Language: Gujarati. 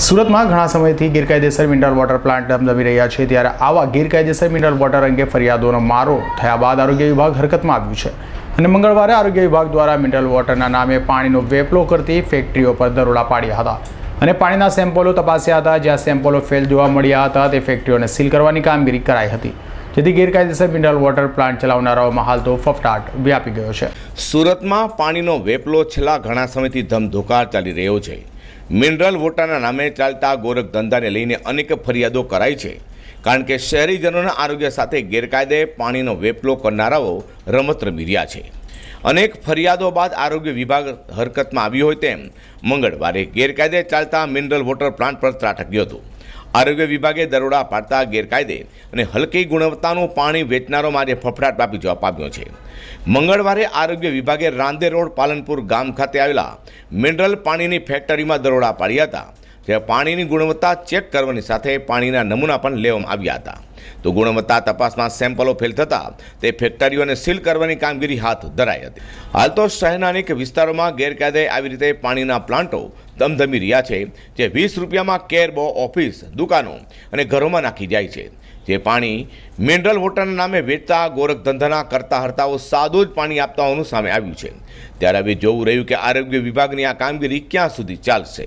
સુરતમાં ઘણા સમયથી ગેરકાયદેસર મિનરલ વોટર પ્લાન્ટ ધમધમી રહ્યા છે. ત્યારે આવા ગેરકાયદેસર મિનરલ વોટર અંગે ફરિયાદોનો મારો થયા બાદ આરોગ્ય વિભાગ હરકતમાં આવ્યું છે. અને મંગળવારે આરોગ્ય વિભાગ દ્વારા મિનરલ વોટરના નામે પાણીનો વેપલો કરતી ફેક્ટરીઓ પર દરોડા પાડ્યા હતા. અને પાણીના સેમ્પલો તપાસ્યા હતા. જ્યાં સેમ્પલો ફેલ જોવા મળ્યા હતા, તે ફેક્ટરીઓને સીલ કરવાની કામગીરી કરાઈ હતી. જેથી ગેરકાયદેસર મિનરલ વોટર પ્લાન્ટ ચલાવનારાઓમાં હાલ તો ફફડાટ વ્યાપી ગયો છે. સુરતમાં પાણીનો વેપલો છેલ્લા ઘણા સમયથી ધમધોકાર ચાલી રહ્યો છે. મિનરલ વોટરના નામે ચાલતા ગોરખ ધંધાને લઈને અનેક ફરિયાદો કરાઈ છે. કારણ કે શહેરીજનોના આરોગ્ય સાથે ગેરકાયદે પાણીનો વેપલો કરનારાઓ રમત રમી રહ્યા છે. અનેક ફરિયાદો બાદ આરોગ્ય વિભાગ હરકતમાં આવ્યું હોય તેમ મંગળવારે ગેરકાયદે ચાલતા મિનરલ વોટર પ્લાન્ટ પર ત્રાટક્યું હતું. આરોગ્ય વિભાગે દરોડા પાડતા ગેરકાયદે અને હલકી ગુણવત્તાનું પાણી વેચનારો માટે ફફડાટ વ્યાપી જવા પામ્યો છે. મંગળવારે આરોગ્ય વિભાગે રાંદે રોડ પાલનપુર ગામ ખાતે આવેલા મિનરલ પાણીની ફેક્ટરીમાં દરોડા પાડ્યા હતા. જ્યાં પાણીની ગુણવત્તા ચેક કરવાની સાથે પાણીના નમૂના પણ લેવામાં આવ્યા હતા. તો ગુણવત્તા તપાસમાં સેમ્પલો ફેલ થતાં તે ફેક્ટરીઓને સીલ કરવાની કામગીરી હાથ ધરાઈ હતી. હાલ તો શહેરના અનેક વિસ્તારોમાં ગેરકાયદે આવી રીતે પાણીના પ્લાન્ટો ધમધમી રહ્યા છે, જે વીસ રૂપિયામાં કેરબો ઓફિસ, દુકાનો અને ઘરોમાં નાખી જાય છે. જે પાણી મિનરલ વોટરના નામે વેચતા ગોરખ ધંધાના કરતા હર્તાઓ સાદું જ પાણી આપતા હોવાનું સામે આવ્યું છે. ત્યારે હવે જોવું રહ્યું કે આરોગ્ય વિભાગની આ કામગીરી ક્યાં સુધી ચાલશે.